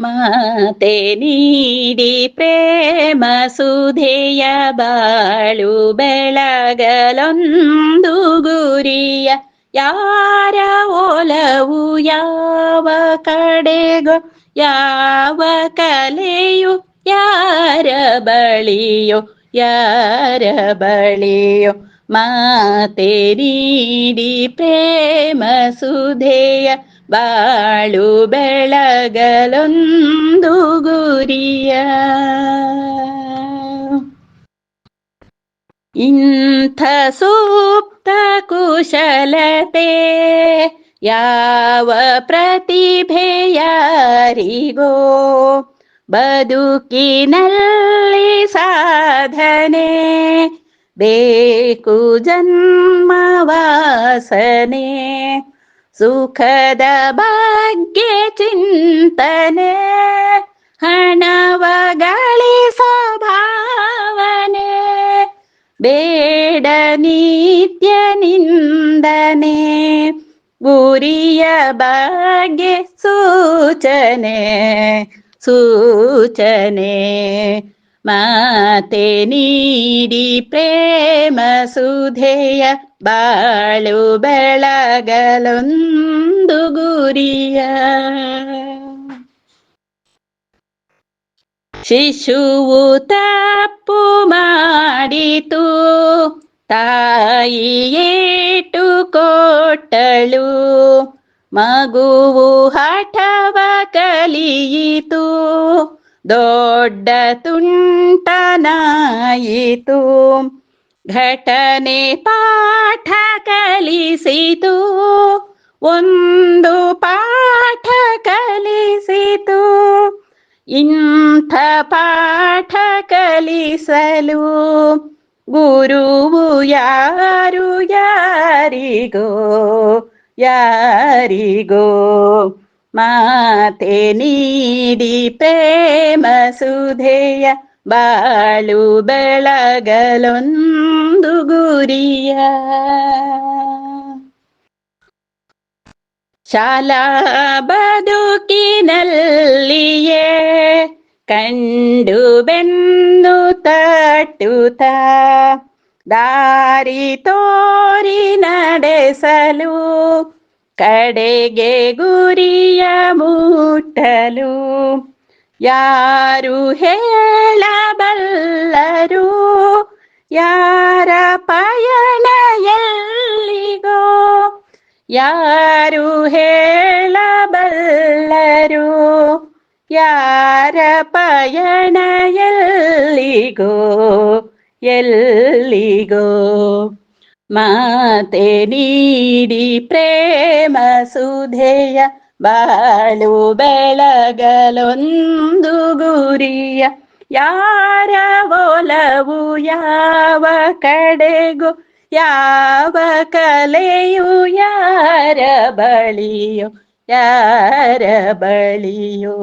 ಮಾತೆ ನೀಡಿ ಪ್ರೇಮ ಸುಧೆಯ ಬಾಳು ಬೆಳಗಲೊಂದು ಗುರಿಯ ಯಾರ ಒಲವು ಯಾವ ಕಡೆಗೋ ಯಾವ ಕಲೆಯು ಯಾರ ಬಳಿಯೋ ಯಾರ ಬಳಿಯೋ ಮಾತೆ ನೀಡಿ ಪ್ರೇಮ ಸುಧೆಯ ಬಾಳು ಬೆಳಗಲೊಂದು ಗುರಿಯ. ಇಂಥ ಸೂಕ್ತ ಕುಶಲತೆ ಯಾವ ಪ್ರತಿಭೆಯಾರಿಗೋ? ಬದುಕಿನಲ್ಲಿ ಸಾಧನೆ ಬೇಕು ಜನ್ಮವಾಸನೆ ಸುಖದ ಭಾಗ್ಯ ಚಿಂತನೆ ಹಣವ ಗಳಿಸೋ ಭಾವನೆ ಬೇಡ ನಿತ್ಯ ನಿಂದನೆ, ಗುರಿಯ ಭಾಗ್ಯ ಸೂಚನೆ ಸೂಚನೆ, ಮಾತೆ ನೀಡಿ ಪ್ರೇಮ ಸುಧೆಯ ಬಾಳು ಬೆಳಗಲೊಂದು ಗುರಿಯ. ಶಿಶುವು ತಪ್ಪು ಮಾಡಿತು ತಾಯಿಯೇಟು ಕೊಟ್ಟಳು. ಮಗುವು ಹಠವ ಕಲಿಯಿತು ದೊಡ್ಡ ತುಂಟನಾಯಿತು. ಘಟನೆ ಪಾಠ ಕಲಿಸಿತು, ಒಂದು ಪಾಠ ಕಲಿಸಿತು. ಇಂಥ ಪಾಠ ಕಲಿಸಲು ಗುರುವು ಯಾರು, ಯಾರಿಗೋ ಯಾರಿಗೋ ಮಾತೆ ನೀಡಿ ಪ್ರೇಮ ಸುಧೆಯ. ಬಾಳು ಬೆಳಗಲೊಂದು ಗುರಿಯ. ಶಾಲಾ ಬದುಕಿನಲ್ಲಿಯೇ ಕಂಡು ಬೆನ್ನು ತಟ್ಟುತ್ತ ದಾರಿ ತೋರಿ ನಡೆಸಲು, ಕಡೆಗೆ ಗುರಿಯ ಮುಟ್ಟಲು. ಯಾರು ಹೇಳಬಲ್ಲರು ಯಾರ ಪಯಣ ಎಲ್ಲಿಗೋ ಯಾರು ಹೇಳಬಲ್ಲರು ಯಾರ ಪಯಣ ಎಲ್ಲಿಗೋ ಎಲ್ಲಿಗೋ ಮಾತೆ ನೀಡಿ ಪ್ರೇಮ ಸುಧೆಯ ಬಾಳು ಬೆಳಗಲೊಂದು ಗುರಿಯ ಯಾರ ಒಲವು ಯಾವ ಕಡೆಗೂ ಯಾವ ಕಲೆಯು ಯಾರ ಬಳಿಯೋ ಯಾರ ಬಳಿಯೋ.